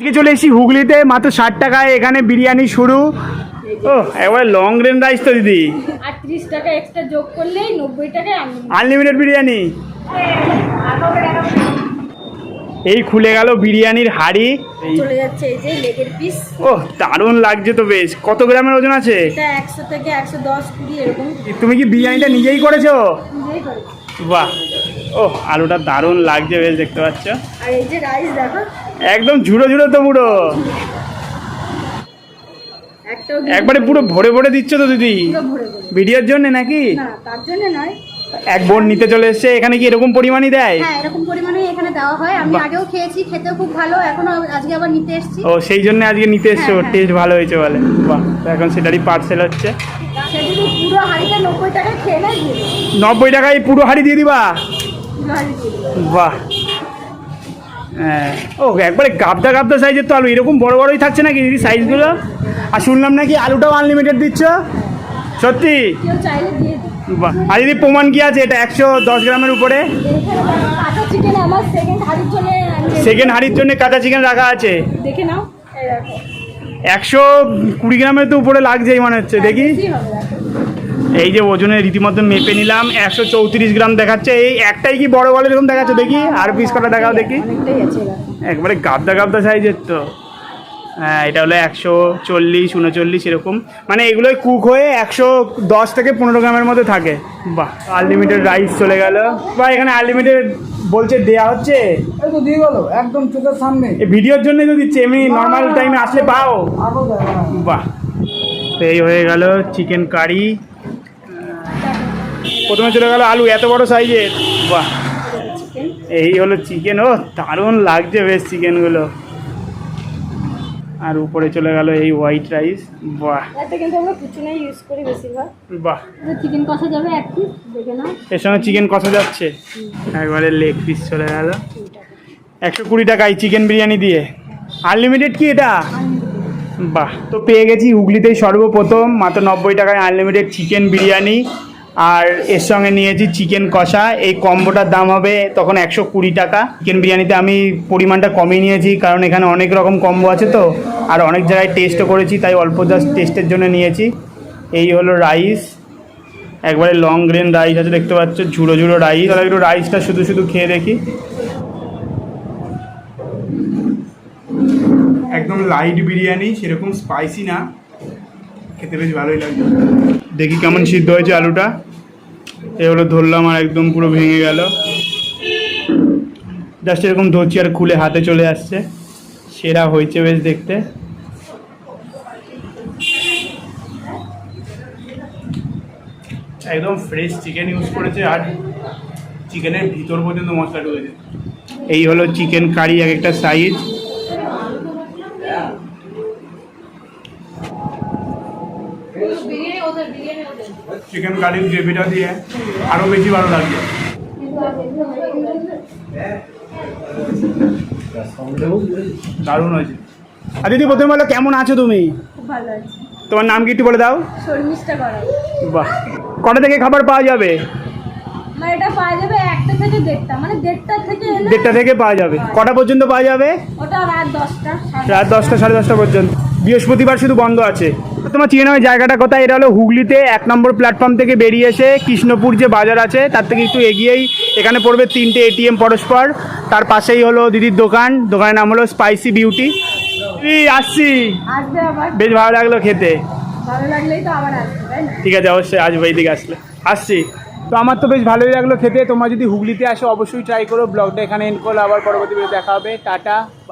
আজকে চলে এসেছি হুগলিতে মাত্র ষাট টাকায় এখানে বিরিয়ানি শুরু। ও লং রাইস তো দিদি। আর ত্রিশ টাকা এক্সট্রা যোগ করলেই নব্বই টাকায় আনলিমিটেড বিরিয়ানি। এই খুলে গেল বিরিয়ানির হাড়ি। চলে যাচ্ছে এই যে লেগের পিস ও দারুণ লাগছে তো বেশ। কত গ্রামের ওজন আছে? এটা একশো থেকে একশো দশ কুড়ি এরকম। তুমি কি বিরিয়ানিটা নিজেই করেছ? নিজেই বাহ। ও আলুটা দারুণ লাগছে বেশ দেখতে পাচ্ছ। একদম ঝুড়ো ঝুড়ো তো পুরো। একবারে পুরো ভরে ভরে দিচ্ছ তো দিদি? ভিডিওর জন্য নাকি? তার জন্য নয়। এক বোন নিতে চলে এসছে এখানে কি এরকম পরিমাণই দেয়? হ্যাঁ এরকম এখানে দেওয়া হয়। আমি আগেও খেয়েছি খেতেও খুব ভালো এখনও আজকে আবার নিতে এসেছি। ও সেই জন্য আজকে নিতে এসছো হ্যাঁ, হ্যাঁ। টেস্ট ভালো হয়েছে বলে। বাহ তো এখন সেটারই পার্সেল হচ্ছে। নব্বই টাকায় পুরো হাড়ি দিয়ে দিবা? বাহ। হ্যাঁ। ও একবারে গাবদা গাবদা সাইজের তো আলু এরকম বড় বড়ই থাকছে নাকি দিদি সাইজগুলো? আর শুনলাম নাকি আলুটাও আনলিমিটেড দিচ্ছ? সত্যি? বাহ। আর দিদি প্রমাণ কি আছে? এটা একশো দশ গ্রামের উপরে। কাঁচা চিকেন সেকেন্ড হাঁড়ির জন্য কাঁচা চিকেন রাখা আছে। দেখে নাও। একশো কুড়ি গ্রামের তো উপরে লাগছেই মনে হচ্ছে, দেখি। এই যে ওজনে রীতিমতো মেপে নিলাম, একশো চৌত্রিশ গ্রাম দেখাচ্ছে। এই একটাই কি বড় বলে এরকম দেখাচ্ছে? দেখি, আর পিস কটা দেখাও দেখি। একবারে গাবদা গাবদা সাইজের তো। হ্যাঁ এটা হলো একশো চল্লিশ, উনচল্লিশ এরকম। মানে এগুলোই কুক হয়ে একশো দশ থেকে পনেরো গ্রামের মধ্যে থাকে। বাহ আনলিমিটেড রাইস চলে গেল। বা এখানে আনলিমিটেড বলছে দেয়া হচ্ছে? এই তো দিয়ে গেল একদম চোখের সামনে। এই ভিডিওর জন্য তো দিচ্ছে এমনি নর্মাল টাইমে আসলে পাও। হ্যাঁ। বাহ। তো এই হয়ে গেল চিকেন কারি প্রথমে চলে গেল আলু এত বড় সাইজের বাহ। এই হলো চিকেন ও দারুণ লাগছে বেশ চিকেনগুলো আর উপরে চলে গেল এই হোয়াইট রাইস বাহ। এটা কিন্তু আমরা কুচুনাই ইউজ করি বেশিরভাগ। বাহ। চিকেন কষা যাবে এক পিস দেখে নাও। এর সঙ্গে চিকেন কষা যাচ্ছে। একবারে লেগ পিস চলে গেল। একশো কুড়ি টাকায় চিকেন বিরিয়ানি দিয়ে। আনলিমিটেড কি এটা? বাহ। তো পেয়ে গেছি হুগলিতেই সর্বপ্রথম। মাত্র নব্বই টাকায় আনলিমিটেড চিকেন বিরিয়ানি। আর এর সঙ্গে নিয়েছি চিকেন কষা। এই কম্বোটার দাম হবে তখন একশো কুড়ি টাকা। চিকেন বিরিয়ানিতে আমি পরিমাণটা কমিয়ে নিয়েছি, কারণ এখানে অনেক রকম কম্বো আছে তো, আর অনেক জায়গায় টেস্টও করেছি, তাই অল্প জাস্ট টেস্টের জন্য নিয়েছি। এই হলো রাইস একবারে লং গ্রেন রাইস আছে, দেখতে পাচ্ছ ঝুড়ো ঝুড়ো রাইস তাহলে একটু রাইসটা শুধু শুধু খেয়ে দেখি। একদম লাইট বিরিয়ানি, সেরকম স্পাইসি না। খেতে বেশ ভালোই লাগছে দেখি কেমন সিদ্ধ হয়েছে আলুটা। এ হলো ধরলাম আর একদম পুরো ভেঙে গেল। জাস্ট এরকম ধরছি আর খুলে হাতে চলে আসছে। সেরা হয়েছে বেশ দেখতে। একদম ফ্রেশ চিকেন ইউজ করেছে আর চিকেনের ভিতর পর্যন্ত মশলা ঢুকেছে এই হলো চিকেন কারি এক একটা সাইজ চিকেন কারির গ্রেভিটা দিয়ে আরও বেশি ভালো লাগছে দারুণ হয়েছে। আর দিদি প্রথমে বলো কেমন আছো তুমি? খুব ভালো আছে। তোমার নাম কি একটু বলে দাও? বাহ। কটা থেকে খাবার পাওয়া যাবে? মানে এটা পাওয়া যাবে একটা থেকে দেড়টা। মানে দেড়টা থেকে দেড়টা থেকে পাওয়া যাবে। কটা পর্যন্ত পাওয়া যাবে? ওটা রাত দশটা রাত দশটা সাড়ে দশটা পর্যন্ত। বৃহস্পতিবার শুধু বন্ধ আছে। তোমার চিনে নেওয়ার জায়গাটা কোথায়? এটা হলো হুগলিতে এক নম্বর প্ল্যাটফর্ম থেকে বেরিয়ে এসে কৃষ্ণপুর যে বাজার আছে তার থেকে একটু এগিয়েই এখানে পড়বে তিনটে এটিএম পরস্পর। তার পাশেই হলো দিদির দোকান দোকানের নাম হলো স্পাইসি বিউটি আসছি। বেশ ভালো লাগল খেতে। ঠিক আছে অবশ্যই আসব এইদিকে আসলে। আসছি। তো আমার তো বেশ ভালোই লাগল খেতে। তোমরা যদি হুগলিতে আসো অবশ্যই ট্রাই করো। ব্লগটা এখানে এন্ড করো আবার পরবর্তী দেখা হবে। টাটা।